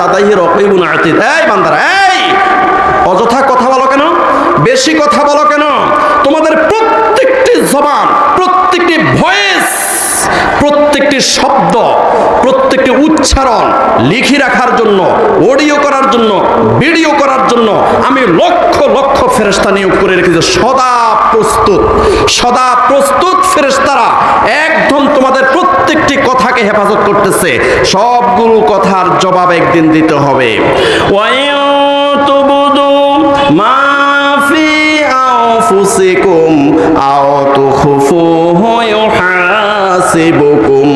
লাদাইহি রাকিবুন আতীদ। অযথা কথা বলো কেন? বেশি কথা বলো কেন? তোমাদের প্রত্যেকটি জবান, প্রত্যেকটি ভয়েস, প্রত্যেকটি শব্দ প্রত্যেকটি উচ্চারণ, লিখে রাখার জন্য অডিও করার জন্য ভিডিও করার জন্য আমি লক্ষ লক্ষ ফেরেস্তা নিয়োগ করে রেখেছি। সদা প্রস্তুত সদা প্রস্তুত ফেরেস্তারা একদম তোমাদের প্রত্যেকটি কথাকে হেফাজত করতেছে। সবগুলো কথার জবাব একদিন দিতে হবে। মাফি আও তুখফু হাসিবুকুম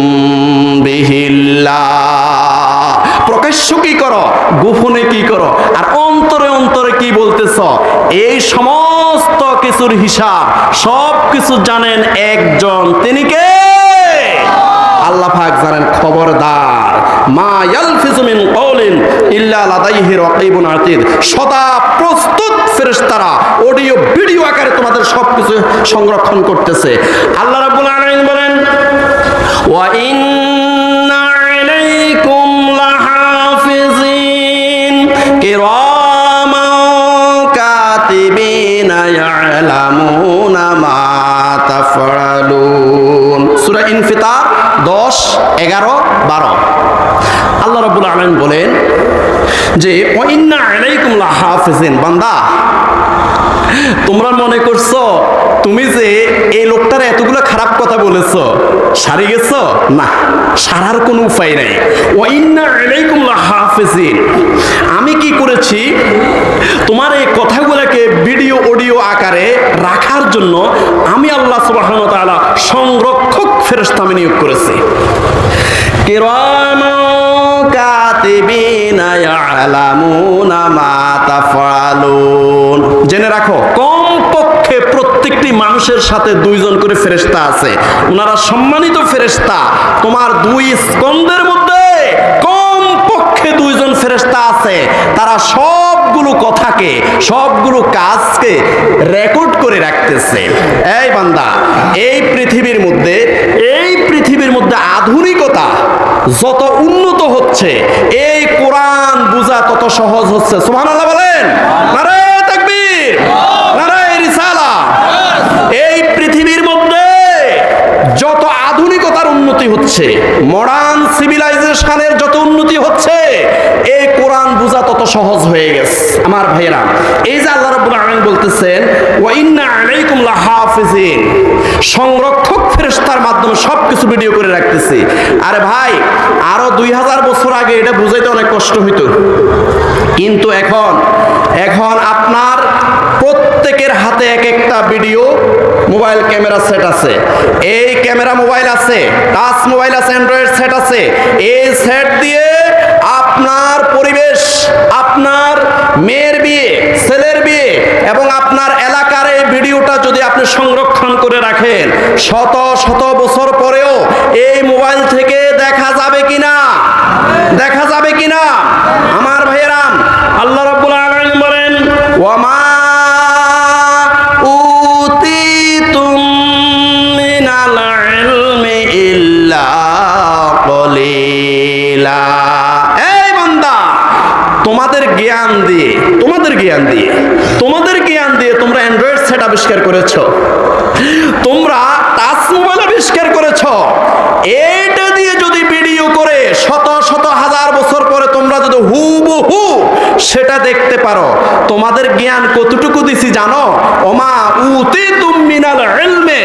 প্রকাশ্য কি করো? গোপনে কি করো? আর অন্তরে অন্তরে কি বলতেছ? এই সমস্ত কিছুর হিসাব সব কিছু জানেন একজন। তিনি কে? আল্লাহ পাক জানেন খবরদার। মা ইয়ালফিজু মিন কওলিন ইল্লা লাদাইহি রাকিবুন আতীদ। সদা প্রস্তুত ফেরেশতারা। অডিও, ভিডিও আকারে তোমাদের সবকিছু সংরক্ষণ করতেছে। আল্লাহ রাব্বুল আলামিন বলেন, ওয়া ইন ইনফিতার 10 11 12 আল্লাহ রাব্বুল আলামিন বলেন যে বান্দা, তোমরা মনে করছ তুমি যে এই লোকটার এতগুলো খারাপ কথা বলেছ? সারি গেছ? না, সারার কোনো উপায় নাই। আমি কি করেছি? তোমার এই কথাগুলোকে ভিডিও, অডিও আকারে রাখার জন্য আমি আল্লাহ ওয়া সংরক্ষক ফেরেশতা আমি নিয়োগ করেছি। কিরামান কাতিবিনা ইয়ালামুনা মা তাফআলুন। জেনে রাখো, কম পক্ষে প্রত্যেকটি মানুষের সাথে দুইজন করে ফেরেশতা আছে। ওনারা সম্মানিত ফেরেশতা। তোমার দুই স্কন্দের মধ্যে কম পক্ষে দুইজন ফেরেশতা আছে। তারা সবগুলো কথাকে, সবগুলো কাজকে রেকর্ড করে রাখতেছে। এই বান্দা, এই পৃথিবীর মধ্যে, এই পৃথিবীর মধ্যে আধুনিকতা যত উন্নত হচ্ছে, এই কোরআন বোঝা তত সহজ হচ্ছে। সুবহানাল্লাহ বলেন। নারে তাকবীর নারে রিসালা এই পৃথিবীর মধ্যে যত আধুনিকতার উন্নতি হচ্ছে। মডার্ন সিভিলাইজেশনের যত উন্নতি হচ্ছে, এই কোরআন বোঝা তত সহজ হয়ে গেছে। আমার ভাইয়েরা, এই যে আল্লাহ রাব্বুল আলামিন বলতেছেন, ওয়া ইন্না আলাইকুম লাহাফিজিন। সংরক্ষক ফেরেশতার মাধ্যমে সবকিছু ভিডিও করে রাখতেছি। আরে ভাই, আরও দুই হাজার বছর আগে এটা বুঝাইতে অনেক কষ্ট হইতো। কিন্তু এখন এখন আপনার প্রত্যেকের হাতে এক একটা ভিডিও মোবাইল ক্যামেরা সেট আছে। এই ক্যামেরা মোবাইল আছে, টাচ মোবাইল আছে, অ্যান্ড্রয়েড সেট আছে। এই সেট দিয়ে আপনার পরিবেশ, আপনার মেয়ের বিয়ে, ছেলের বিয়ে এবং আপনার এলাকার এই ভিডিওটা যদি আপনি সংরক্ষণ করে রাখেন, শত শত বছর পরেও এই মোবাইল থেকে দেখা যাবে কিনা? দেখা যাবে কিনা? আমার ভাইয়েরাম, আল্লাহ রাব্বুল আলামিন বলেন ওয়ামা তোমাদের জ্ঞান দিয়ে, তোমাদের জ্ঞান দিয়ে, তোমাদের জ্ঞান দিয়ে তোমরা অ্যান্ড্রয়েড সেট আবিষ্কার করেছ। তোমরা টাচ মোবাইল আবিষ্কার করেছ। এইটা দিয়ে যদি ভিডিও করে, শত শত হাজার বছর পরে তোমরা যদি হুবহু সেটা দেখতে পারো। তোমাদের জ্ঞান কতটুকু দিছি জানো? ওমা উতি মিনাল ইলমে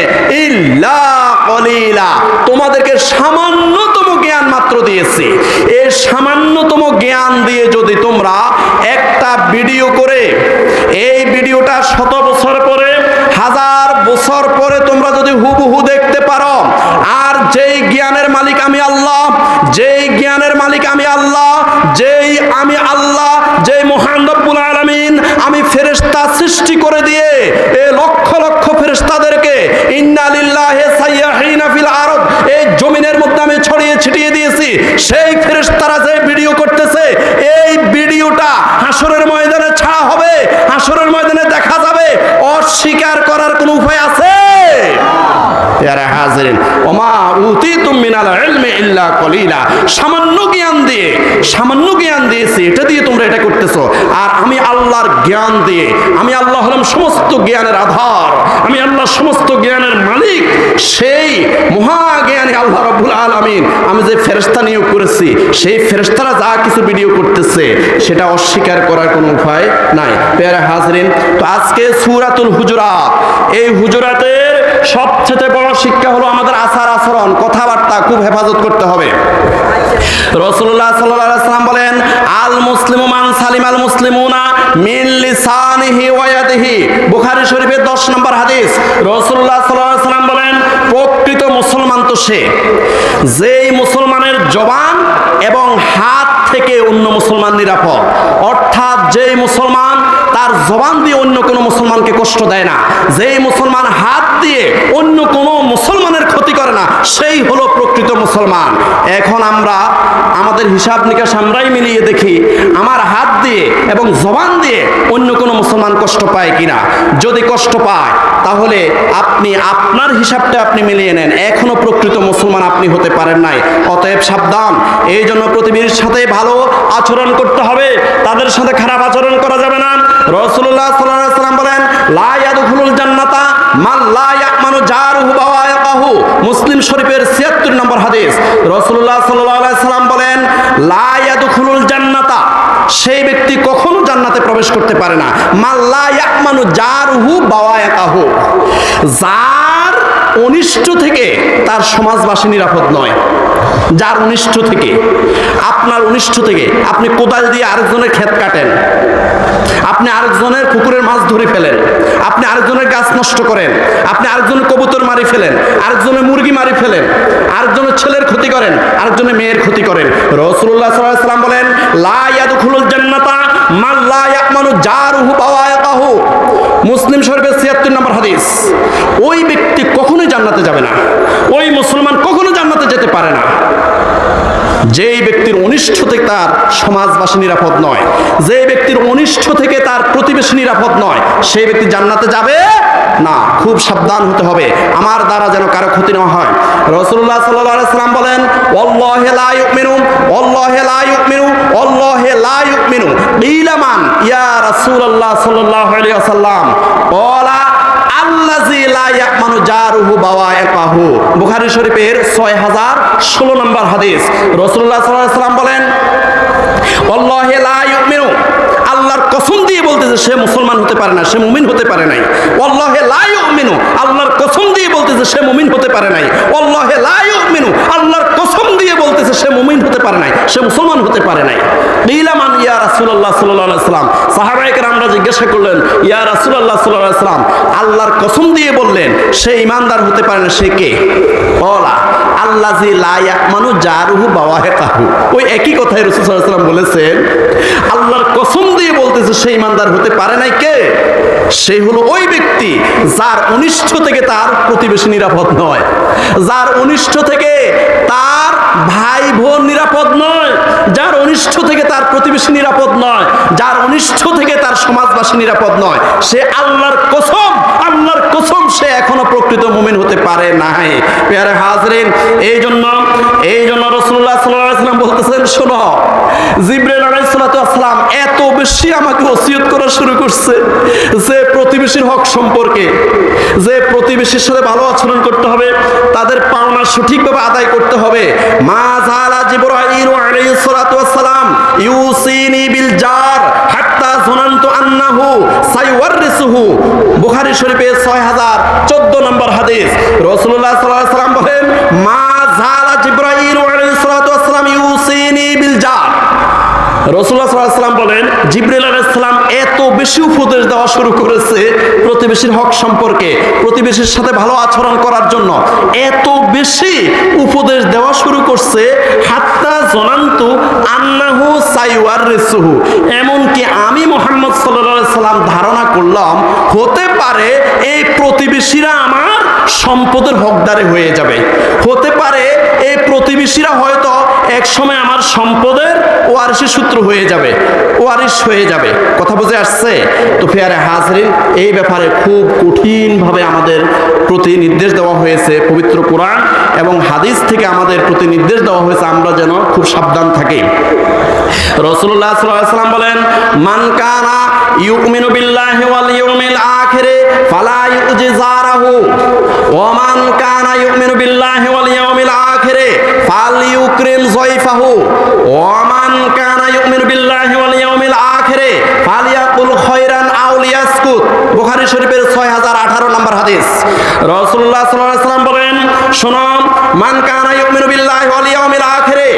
ইল্লা তোমাদেরকে সামান্যতম জ্ঞান মাত্র দিয়েছি। এই সামান্যতম জ্ঞান দিয়ে যদি তোমরা একটা ভিডিও করে, এই ভিডিওটা শত বছর পরে, হাজার বছর পরে তোমরা যদি হুবহু দেখতে পারো, আর যেই জ্ঞানের মালিক আমি আল্লাহ, যেই জ্ঞানের মালিক আমি আল্লাহ, যেই আমি আল্লাহ, যেই মহান রব্বুল আলামিন আমি ফেরেশতা সৃষ্টি করে দিয়ে এ লক্ষ লক্ষ ফেরেশতাদেরকে ইন্না লিল্লাহি সাইয়াহিনা ফিল আরদ এই জমিনের মধ্যে আমি ছড়িয়ে ছিটিয়ে দিয়েছি। সেই ফেরেশতারা যে ভিডিও করতেছে, এই ভিডিওটা হাসরের ময়দানে ছাড়া হবে হাসরের ময়দানে দেখা যাবে, অস্বীকার করার কোনো উপায় আছে? সামান্য জ্ঞান দিয়ে, সামান্য জ্ঞান দিয়েছি, এটা করতেছো আর আমি আল্লাহর জ্ঞান দিয়ে, আমি আল্লাহ হলাম সমস্ত জ্ঞানের আধার, আমি আল্লাহ সমস্ত জ্ঞানের মালিক, সেই মহাজ্ঞানী আল্লাহ রাব্বুল আলামিন, আমি যে ফেরেশতা নিয়োগ করেছি, সেই ফেরেশতারা যা কিছু ভিডিও করতেছে, সেটা অস্বীকার করার কোনো উপায় নাই। পেয়ারে হাজরিন, তো আজকে সূরাতুল হুজুরাত এই হুজুরাতের সবচেয়ে বড় শিক্ষা হলো আমাদের আচার আচরণ, কথাবার্তা, খুব হেফাজত করতে হবে। রসুল্লাহ বলেন আল মুসলিমু মান সালিম আল মুসলিমুনা মিন লিসানিহি ওয়া ইয়াদিহি। বুখারী শরীফের 10 নম্বর হাদিস। রাসূলুল্লাহ সাল্লাল্লাহু আলাইহি সাল্লাম বলেন, প্রকৃত মুসলমান তো সে, যেই মুসলমানের জবান এবং হাত থেকে অন্য মুসলমান নিরাপদ। অর্থাৎ যেই মুসলমান তার জবান দিয়ে অন্য কোনো মুসলমানকে কষ্ট দেয় না। যেই মুসলমান হাত দিয়ে অন্য কোনো মুসলমানের ক্ষতি করে না, সেই হলো প্রকৃত মুসলমান। এখন আমরা আমাদের হিসাব নিকাশ আমরাই মিলিয়ে দেখি, আমার হাত দিয়ে এবং জবান দিয়ে অন্য কোনো মুসলমান কষ্ট পায় কিনা। যদি কষ্ট পায় তাহলে আপনি আপনার হিসাবটা আপনি মিলিয়ে নেন। এখনও প্রকৃত মুসলমান আপনি হতে পারেন নাই। অতএব সাবধান। এই জন্য প্রতিবেশীর সাথে ভালো আচরণ করতে হবে। তাদের সাথে খারাপ আচরণ করা যাবে না। রসুল্লাহ সাল্লাম বলেন লাইয়াদুল জান্নাতা মাল্লা লা ইয়ামানু জারুহু বাওয়ায়াকাহু মুসলিম শরীফের 76 নম্বর হাদিস। রসুল্লাহ সাল্লাম বলেন, লা ইয়াদখুলুল জান্নাতা সেই ব্যক্তি কখনো জান্নাতে প্রবেশ করতে পারে না। মাল্লা ইয়াকমানু জারহু বাওয়ায়াকাহু যার অনিষ্ট থেকে তার সমাজবাসী নিরাপদ নয়। যার অনিষ্ঠ থেকে, আপনার অনিষ্ঠ থেকে আপনি কোদাল দিয়ে আরেকজনের ক্ষেত কাটেন। আপনি আরেকজনের পুকুরের মাছ ধরে ফেলেন। আপনি আরেকজনের গাছ নষ্ট করেন। আপনি আরেকজনের কবুতর মারি ফেলেন। আরেকজনের মুরগি মারি ফেলেন। আরেকজনের ছেলের ক্ষতি করেন। আরেকজনের মেয়ের ক্ষতি করেন। রসুল্লাহ সাল্লাম বলেন, লা ইয়াদখুলুল জান্নাতা মান লা ইয়াকমানু জারুহু বাওয়ায়াকাহু মুসলিম শরীফের 76 নম্বর হাদিস। ওই ব্যক্তি কখনোই জান্নাতে যাবে না। ওই মুসলমান কখনো জান্নাতে যেতে পারে না। যেই ব্যক্তির অনিষ্ট থেকে তার সমাজবাসী নিরাপদ নয় যে ব্যক্তির অনিষ্ট থেকে তার প্রতিবেশী নিরাপদ নয়, সেই ব্যক্তি জান্নাতে যাবে না। খুব সাবধান হতে হবে। আমার দ্বারা যেন কারও ক্ষতি না হয়। রসুল্লাহ সাল্লাহ সাল্লাম বলেন লা ইয়া রাসূলুল্লাহ সাল্লাল্লাহু আলাইহি ওয়াসাল্লাম। ওয়ালা বুখারী শরীফের 6016 নম্বর হাদিস। রসুল্লাহ সাল্লাম বলেন আল্লাহর কসম দিয়ে বলতেছে, সে মুসলমান হতে পারে না, সে মুমিন হতে পারে নাই। আল্লাহে লা ইউমিনু আল্লাহর কসম দিয়ে বলতেছে, সে মুমিন হতে পারে নাই। আল্লাহে লা ইউমিনু আল্লাহর কসম দিয়ে বলতেছে, সে মুমিন হতে পারে নাই, সে মুসলমান হতে পারে নাই। ইলামান ইয়া আলাইহি সাল্লাম সাহাবায়ে কেরামরা জিজ্ঞাসা করলেন, ইয়া আলাইহি সাল্লাম আল্লাহর কসম দিয়ে বললেন, সে ইমানদার হতে পারে না, সে কে? ওলা আল্লাহ জি লা ইয়াকমানু জারুহু বাওয়াহিকাহু। ওই একই কথাই রাসূল সাল্লাম বলেছেন, আল্লাহর কসম দিয়ে বলতেছে, সেই ইমানদার হতে পারে নাই কে? সেই হলো ওই ব্যক্তি যার অনিষ্ট থেকে তার প্রতিবেশী নিরাপদ নয়, যার অনিষ্ট থেকে তার ভাই বোন নিরাপদ নয়, যার অনিষ্ট থেকে তার প্রতিবেশী নিরাপদ নয়, যার অনিষ্ট থেকে তার সমাজবাসী নিরাপদ নয়, সে আল্লাহর কসম আল্লাহর কসম সে এখনও প্রকৃত মুমিন হতে পারে নাই। পেয়ারে হাজরিন, এই জন্য এই জন্য রসুল্লাহ সাল্লাম বলতেছেন, শোনো, জিব্রাইল আলাইসালাম এত বেশি আমাকে ওসিয়ত করা শুরু করছে যে প্রতিবেশীর হক সম্পর্কে, যে প্রতিবেশীর সাথে ভালো আচরণ করতে হবে, তাদের পাওনা সঠিকভাবে আদায় করতে হবে। মা জালা আলাইহিস সালাতু ওয়াস সালাম ইউসিনি বিল জার হাত্তা জনান্তু আন্নাহু সাইওয়ারিসুহু। বুখারী শরীফে 6014 নম্বর হাদিস। রাসূলুল্লাহ সাল্লাল্লাহু আলাইহি সাল্লাম বলেন, মা জালা জিবরাইল আলাইহিস সালাতু ওয়াস সালাম ইউসিনি বিল জার। রসুল্লাহ সাল্লাম বলেন, জিবরিল আলাইসালাম এত বেশি উপদেশ দেওয়া শুরু করেছে প্রতিবেশীর হক সম্পর্কে, প্রতিবেশীর সাথে ভালো আচরণ করার জন্য। এত বেশি উপদেশ দেওয়া শুরু করছে, হাত্তা জনান্তু আন্নাহু সাইওয়ার রেসুহু এমনকি আমি মোহাম্মদ সাল্লাহ সাল্লাম ধারণা করলাম, হতে পারে এই প্রতিবেশীরা আমার সম্পদের হকদারে হয়ে যাবে। হতে পারে এই প্রতিবেশীরা হয়তো এক সময় আমার সম্পদের ওয়ারিসের সূত্র হয়ে যাবে ওয়ারিস হয়ে যাবে। কথা বুঝে আসছে? তো ফেয়ারে হাজরিন, এই ব্যাপারে খুব কঠিনভাবে আমাদের প্রতি নির্দেশ দেওয়া হয়েছে পবিত্র কোরআন এবং হাদিস থেকে আমাদের প্রতি নির্দেশ দেওয়া হয়েছে, আমরা যেন খুব সাবধান থাকি। রসুল্লাহ সাল্লাম বলেন, মান কানা ইউমিনু বিল্লাহি ওয়াল ইয়াউমিল আখিরে ফালা ইউজিজারাহু ওয়া মান কানা ইউমিনু বিল্লাহি ওয়াল ইয়াউমিল আখিরে যায়ফাহু ওয়া মান কানা ইউমিনু বিল্লাহি ওয়াল ইয়াউমিল আখিরে ফালিয়াকুল খায়রান আও লিয়াসকুত। বুখারী শরীফের 6018 নম্বর হাদিস। রাসূলুল্লাহ সাল্লাল্লাহু আলাইহি বলেন শোনো মান কানা ইউমিনু বিল্লাহি ওয়াল ইয়াউমিল আখিরে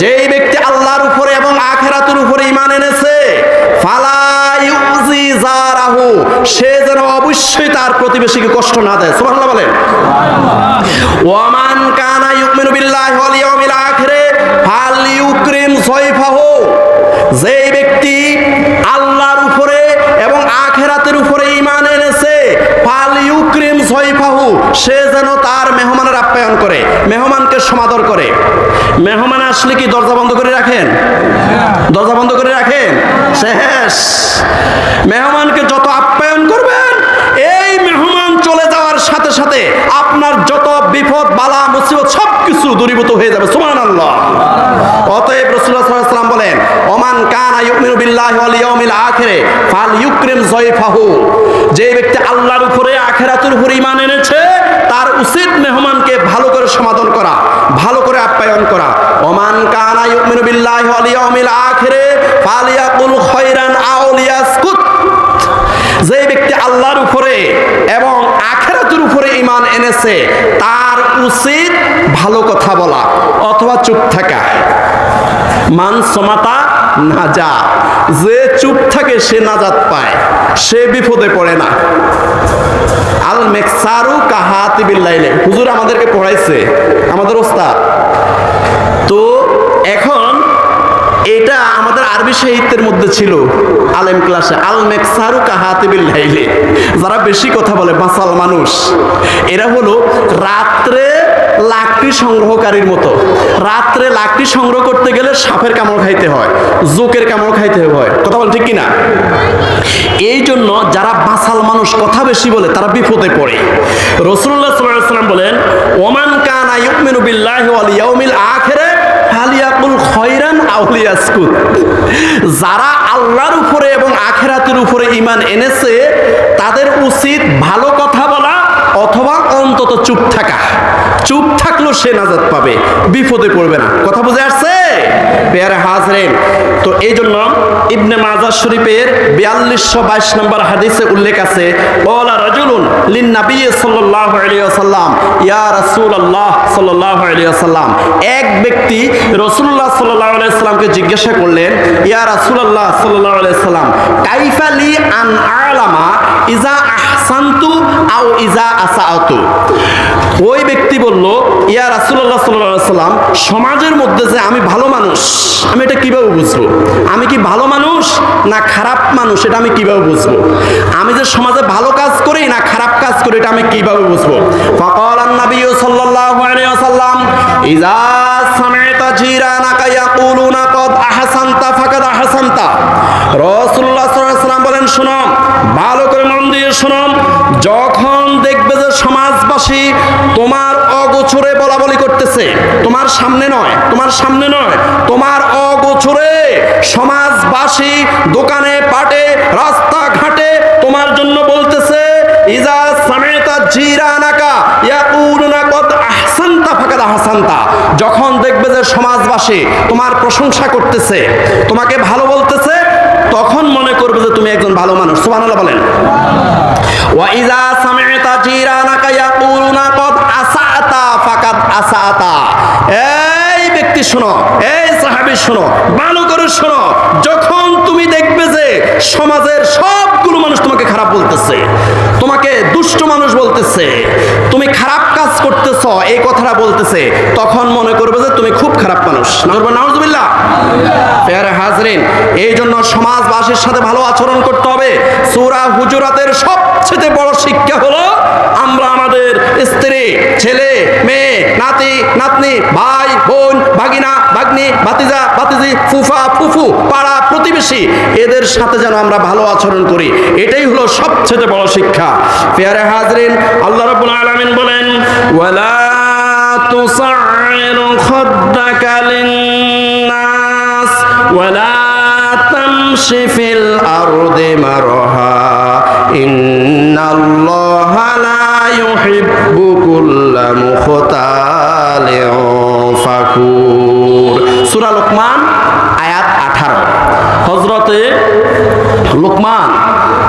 যেই ব্যক্তি আল্লাহর উপরে এবং আখিরাতের উপরে ঈমান এনেছে ফালা ইউজি জারাহু সে যেন অবশ্যই তার প্রতিবেশীকে কষ্ট না দেয়। সুবহানাল্লাহ বলেন। ওয়ামান ইউমিনু বিল্লাহি ওয়াল ইয়াউমিল আখিরে ফালইউকরিম যায়ফাহু যেই ব্যক্তি আল্লাহর উপরে এবং আখেরাতের উপরে ঈমান এনেছে ফালইউকরিম যায়ফাহু সে যেন তার মেহমানের আপ্যায়ন করে, মেহমানকে সমাদর করে। মেহমান আসলে কি দরজা বন্ধ করে রাখেন? দরজা বন্ধ করে রাখেন? শেষ। মেহমানকে যত আপ্যায়ন করবেন এই মেহমান চলে যাওয়ার সাথে সাথে আপনার যত বিপদ, বালা, মুসিবত সব কিছু দূরীভূত হয়ে যাবে। সুমান আল্লাহ অতএব রসুল্লাহ সাল্লাম বলেন, ওমান কানা ইউমিনু বিল্লাহি ওয়াল ইয়াউমিল আখিরে ফাল ইউকরিম যায়ফাহু। যে ব্যক্তি আল্লাহর উপরে আখিরাতের উপরে ঈমান এনেছে, তার উচিত মেহমানকে ভালো করে সমাধান করা, ভালো করে আপ্যায়ন করা। ওমান কানা ইউমিনু বিল্লাহি ওয়াল ইয়াউমিল আখিরে ফালিয়াকুল খায়রান আও লিয়াসকুত। যে ব্যক্তি আল্লাহর উপরে এবং আখেরাতের উপরে ইমান এনেছে, তার উচিত ভালো কথা বলা অথবা চুপ থাকা। মান সমাতা না নাজা, যে চুপ থাকে সে নাজাত পায়, সে বিপদে পড়ে না। আল মেকসারু কাহাতি বিল্লাইলে হুজুর আমাদেরকে পড়াইছে, আমাদের ওস্তাদ। তো এখন এটা আমাদের আরবি সাহিত্যের মধ্যে ছিল। আলেম ক্লাসে আল মেকসারু কাহাতিবিল লাইলে। যারা বেশি কথা বলে, বাসাল মানুষ। এরা হলো রাত্রে লাকড়ি সংগ্রহকারীর মতো। রাত্রে লাকড়ি সংগ্রহ করতে গেলে সাপের কামড় খাইতে হয়, জোকের কামড় খাইতে হয়। কথা বল ঠিক কিনা? এই জন্য যারা বাসাল মানুষ, কথা বেশি বলে, তারা বিপদে পড়ে। রসুল্লাহ সাল্লাম বলেন, ওমান কানা ইউমিনু বিল্লাহি ওয়াল ইয়াউমিল আখিরে ফালিয়াকুল খয়রান আউলিয়াসকুত যারা আল্লাহর উপরে এবং আখেরাতের উপরে ইমান এনেছে, তাদের উচিত ভালো কথা বলা। অথবা অন্তত চুপ থাকা। চুপ থাকলেও সে নাজাত পাবে, বিপদে পড়বে না। কথা বুঝে আসছে? পেয়ারে হাজরেন, তো এই জন্য ইবনে মাজার শরীফের বিয়াল্লিশশো বাইশ নম্বর হাদিসে উল্লেখ আছে ওলা রাজুলুন লিন ওয়াসাল্লাম, ইয়া সাল্লাল্লাহু আলাইহি ওয়াসাল্লাম। এক ব্যক্তি রাসূলুল্লাহ সাল্লাল্লাহু আলাইহি ওয়াসাল্লামকে জিজ্ঞাসা করলেন, ইয়া রাসূলুল্লাহ সাল্লাল্লাহু আলাইহি ওয়াসাল্লাম, কাইফা লি আন আলামা ইজা আহসানতু আও ইজা ওই ব্যক্তি বলল, ইয়া আলাইহি ওয়াসাল্লাম, সমাজের মধ্যে যে আমি ভালো মানুষ, আমি এটা কীভাবে বুঝব? আমি কি ভালো মানুষ না খারাপ মানুষ, এটা আমি কীভাবে বুঝব? আমি যে সমাজে ভালো কাজ করি না খারাপ কাজ করি, এটা আমি কীভাবে বুঝব? ইয়াকুলুনা কদ ফাকাদ বলেন ভালো করে মন দিয়ে যখন দেখবে যে সমাজবাসী তোমার অগোচরে বলা বলি করতেছে। তোমার সামনে নয়, তোমার সামনে নয়, তোমার অগোচরে সমাজবাসী দোকানে, পাটে, রাস্তাঘাটে তোমার জন্য বলতেছে, ইজা সামেতা জিরানাকা ইয়াকুলুনা কদ আহসানতা ফাকাদ আহসানতা। যখন দেখবে যে সমাজবাসী তোমার প্রশংসা করতেছে, তোমাকে ভালো বলতেছে তখন মনে করবে যে তুমি একজন ভালো মানুষ। সুবহানাল্লাহ বলেন। ওয়া ইজা সামি'তা জিরানাকা ইয়াকুলুনা, কদ আসাতা ফাকাদ আসাতা এই ব্যক্তি শোনো, এই সাহাবী শোনো ভালো করে শোনো, যখন তুমি দেখবে যে সমাজের সবগুলো মানুষ তোমাকে খারাপ বলতেছে, তোমাকে দুষ্ট মানুষ বলতেছে, তুমি খারাপ কাজ করতেছ, এই কথাটা বলতেছে, তখন মনে করবে যে তুমি খুব খারাপ মানুষ। নাউজুবিল্লাহ। পেয়ারে হাজরিন এই জন্য সমাজবাসীর সাথে ভালো আচরণ করতে হবে। সূরা হুজুরাতের সবচেয়ে বড় শিক্ষা হলো, আমরা আমাদের স্ত্রী, ছেলে, মেয়ে, নাতি, নাতনি, ভাই, বোন ভাগিনা, ভাগ্নি, ভাতিজা, ভাতিজি, ফুফা, ফুফু, পাড়া, প্রতিবেশী, এদের সাথে যেন আমরা ভালো আচরণ করি। এটাই হলো সবচেয়ে বড় শিক্ষা। পেয়ারে হাজরিন, আল্লাহ রাব্বুল আলামিন বলেন, ওয়ালা তুসাইর খাদ্দাকা লিন-নাস, ওয়ালা তামশি ফিল আরদি মারহা, ইন্নাল্লাহা লা ইউহিব্বু কুল্লা মুখতালিন ফাকুর। লোকমান, আয়াত 18 হযরতে লোকমান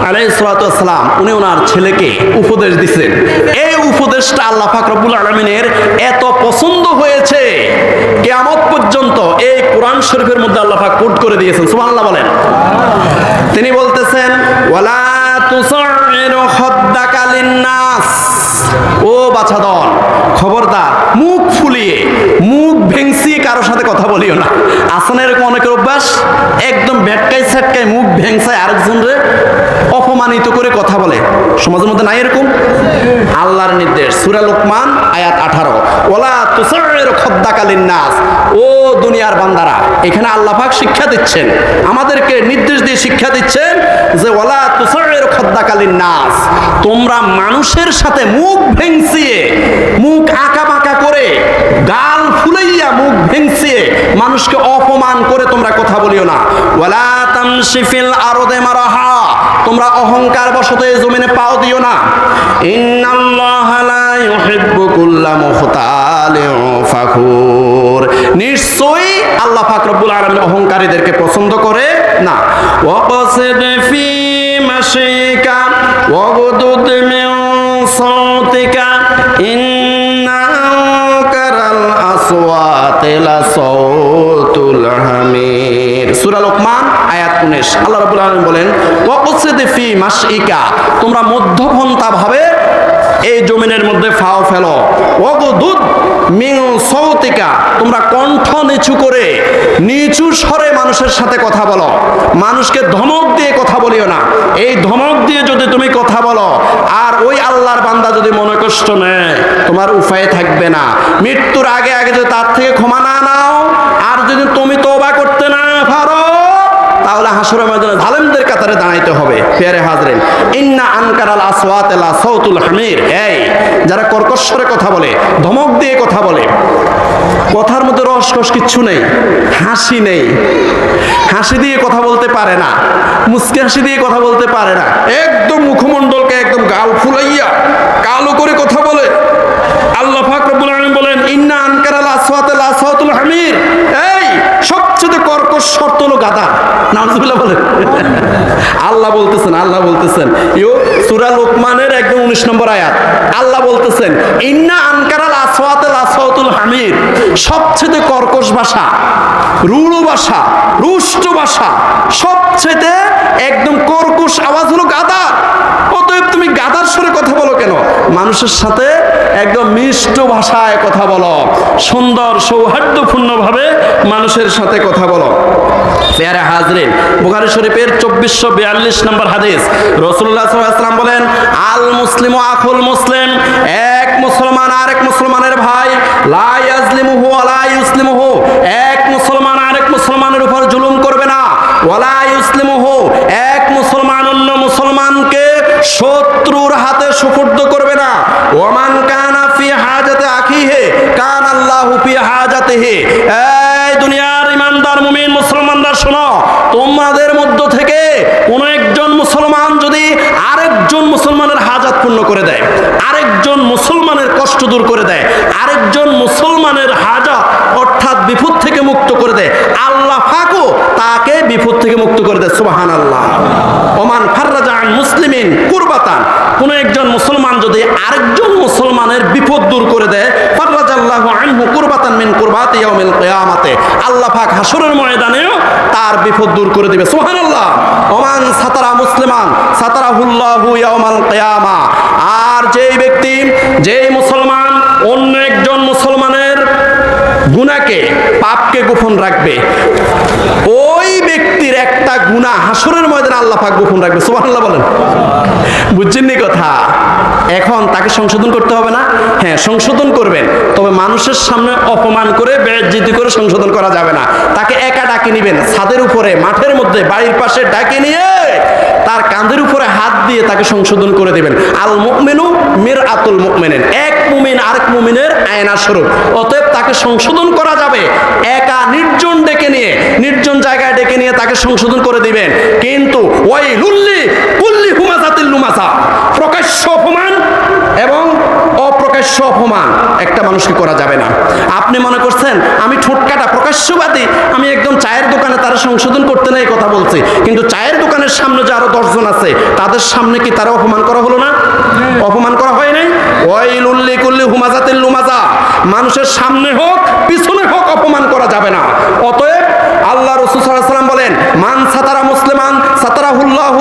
আলাইহিসসালাম উনি ওনার ছেলেকে উপদেশ দিচ্ছেন এই উপদেশটা আল্লাহ পাক রব্বুল আলামিনের এত পছন্দ হয়েছে, কিয়ামত পর্যন্ত এই কোরআন শরীফের মধ্যে আল্লাহ পাক কোট করে দিয়েছেন। সুবহানাল্লাহ বলেন। তিনি বলতেছেন, ওয়ালা লিন-নাস। ও বাছা দল খবরদার, মুখ ফুলিয়ে মুখ ভেংসিয়ে কারোর সাথে কথা বলিও না। আসলে এরকম অনেকের অভ্যাস, একদম ব্যাটকাই স্যাটকাই মুখ ভেংসায় আরেকজনরে অপমানিত করে কথা বলে। সমাজের মধ্যে নাই এরকম? আল্লাহর নির্দেশ, সূরা লোকমান, আয়াত আঠারো। ওলা তুসাইরু খাদ্দাকা লিন-নাস ও দুনিয়ার বান্দারা, এখানে আল্লাহ পাক শিক্ষা দিচ্ছেন। আমাদেরকে নির্দেশ দিয়ে শিক্ষা দিচ্ছেন যে ওয়ালা তুসাইরু খাদ্দাকা লিন-নাস তোমরা মানুষের সাথে মুখ ভেংসিয়ে মুখ আঁকা বাঁকা করে গাল ফুলাইয়া মুখ ভেংসিয়ে মানুষকে অপমান করে তোমরা কথা বলিও না। ওয়ালা তামশি ফিল আরদে মারাহা, তোমরা অহংকার বশত এই জমিনে পাও দিও না। ইন্নাল্লাহা লা ইউহিব্বু কুল্লা ফাখুর। নিশ্চয়ই আল্লাহ পাক রব্বুল আলামিন অহংকারীদেরকে পছন্দ করে না। ওয়াকসিদ ফি মাশিকা, ওয়াগদুদ মিন সাউতিকা ইন্না আনকারাল আসওয়াতি লা সূরা লোকমান, আয়াত 19 আল্লাহ রাব্বুল আলামিন বলেন, ওয়াকসিদ ফি মাশিকা তোমরা মধ্যপন্থা ভাবে এই জমিনের মধ্যে ফাও ফেলো। ওগদুদ মিং সৌতিকা তোমরা কণ্ঠ নিচু করে নিচু স্বরে মানুষের সাথে কথা বলো। মানুষকে ধমক দিয়ে কথা বলিও না। এই ধমক দিয়ে যদি তুমি কথা বলো, আর ওই আল্লাহর বান্দা যদি মনে কষ্ট নেয়, তোমার উপায় থাকবে না। মৃত্যুর আগে আগে যদি তার থেকে ক্ষমা না নাও, আর যদি তুমি পারো তাহলে হাসুরের ময়দানে জালেমদের কাতারে দাঁড়াইতে হবে। পেয়ারে হাজরেন, ইন্না আনকারাল আসওয়াত লা সাউতুল হামির। এই, যারা কর্কশ্বরে কথা বলে, ধমক দিয়ে কথা বলে, কথার মধ্যে রস কস কিচ্ছু নেই, হাসি নেই। হাসি দিয়ে কথা বলতে পারে না মুসকি হাসি দিয়ে কথা বলতে পারে না। একদম মুখমণ্ডলকে একদম গাল ফুলাইয়া কালো করে কথা বলে আল্লাহ পাক রব্বুল আলামিন বলেন ইন্না আনকারাল আসওয়াত লা সাউতুল হামির এই সবচেয়ে কর্কশ শর্ত হলো গাদা নাউজুবিল্লাহ আল্লাহ বলতেছেন আল্লাহ বলতেছেন। ইউ লোকমানের একদম 19 নম্বর আয়াত। আল্লাহ বলতেছেন, ইন্না আনকারাল আসওয়াতুল আসওয়াতুল হামির সবচেয়ে কর্কশ ভাষা, রুড়ু ভাষা, রুষ্ট ভাষা সবচেয়ে একদম কর্কশ আওয়াজ হলো গাদা অতএব তুমি গাদার সুরে কথা বলো কেন? মানুষের সাথে একদম মিষ্ট ভাষায় কথা বলো। সুন্দর, সৌহার্দ্যপূর্ণভাবে মানুষের সাথে কথা বলো। পেয়ারে হাজরিন বুখারী শরীফের চব্বিশশো বিয়াল্লিশ নম্বর হাদিস। রসুল্লাহ সাল্লাম বলেন, আল মুসলিম আখুল মুসলিম এক মুসলমান আর এক মুসলমানের ভাই, লা ইয়াজলিমুহু এক মুসলমান আর এক মুসলমানের উপর জুলুম করবে না। ওয়ালা হো এক মুসলমান অন্য মুসলমানকে শত্রুর হাতে সুপুর্দ করবে না। ওমান কানা ফি হাজাতে আখিহে, কান আল্লাহ ফি হে এই দুনিয়ার ইমানদার মুমিন মুসলমানরা শোনো, তোমাদের মধ্য থেকে কোন একজন মুসলমান যদি আরেকজন মুসলমানের হাজাত পূর্ণ করে দেয়, আরেকজন মুসলমানের কষ্ট দূর করে দেয়, আরেকজন মুসলমানের হাজাত অর্থাৎ বিপদ থেকে মুক্ত করে দেয়, আল্লাহ ফাকো তাকে বিপদ থেকে মুক্ত করে দেয় সুবাহান আল্লাহ ওমান ফাররাজা আন মুসলিমিন কুরবাতান। কোন একজন মুসলমান যদি আরেকজন মুসলমানের বিপদ দূর করে দেয় মিন কুরবাতি ইয়াউমিল কিয়ামাতে। আল্লাহ পাক হাসরের ময়দানেও তার বিপদ দূর করে দিবে। সুবহানাল্লাহ। ওমান সাতারা মুসলিমান সাতারাহুল্লাহু ইয়াউমাল কিয়ামা। আর যেই ব্যক্তি, যেই মুসলমান অন্য গুনাকে পাপকে গোপন রাখবে। ওই ব্যক্তির একটা গুণা হাসরের ময়দানে আল্লাহ পাক গোপন রাখবে। সুবহানাল্লাহ বলেন। বুঝছেন নি কথা? এখন তাকে সংশোধন করতে হবে না? হ্যাঁ সংশোধন করবেন। তবে মানুষের সামনে অপমান করে বেজ্জিতি করে সংশোধন করা যাবে না। তাকে একা ডাকে নিবেন। ছাদের উপরে, মাঠের মধ্যে, বাড়ির পাশে ডাকে নিয়ে তার কাঁধের উপরে হাত দিয়ে তাকে সংশোধন করে দিবেন। আল মুকমিনু মির আতুল মুকমিনেন এক মুমিন আরেক মুমিনের আয়না স্বরূপ অতএব তাকে সংশোধন করা যাবে। একা নির্জন ডেকে নিয়ে, নির্জন জায়গায় ডেকে নিয়ে তাকে সংশোধন করে দিবেন। কিন্তু ওই লুল্লি কুল্লি হুমাজাতিল লুমাসা প্রকাশ্য অপমান এবং অপ্রকাশ্য অপমান একটা মানুষকে করা যাবে না। আপনি মনে করছেন, আমি ঠোঁটকাটা প্রকাশ্যবাদী, আমি একদম চায়ের দোকানে তারা সংশোধন করতে নেই কথা বলছি। কিন্তু চায়ের দোকানের সামনে যে আরও দশজন আছে, তাদের সামনে কি তারা অপমান করা হলো না? অপমান করা হয় নাই? মানুষের সামনে হোক, পিছনে হোক অপমান করা যাবে না। অতএব আল্লাহ রসুল সাল্লাম বলেন, মান সাতারা মুসলিমান সাতারা হুল্লাহ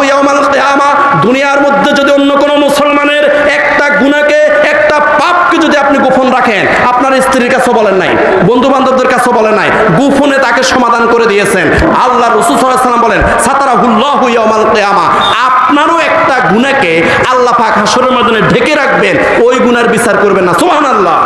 কিয়ামা দুনিয়ার মধ্যে যদি অন্য কোনো মুসলমানের একটা গুণাকে একটা পাপকে যদি আপনি গোপন রাখেন, আপনার স্ত্রীর কাছে বলেন নাই বন্ধু বান্ধবদের কাছে বলেন নাই, গোপনে তাকে সমাধান করে দিয়েছেন। আল্লাহ রসুল সাল্লাম বলেন, সাতারাহুল্লাহু ইয়াউমাল কিয়ামা। আপনারও একটা গুণাকে আল্লাহ পাক হাসরের ময়দানে ঢেকে রাখবেন, ওই গুনার বিচার করবেন না। সুবহানাল্লাহ।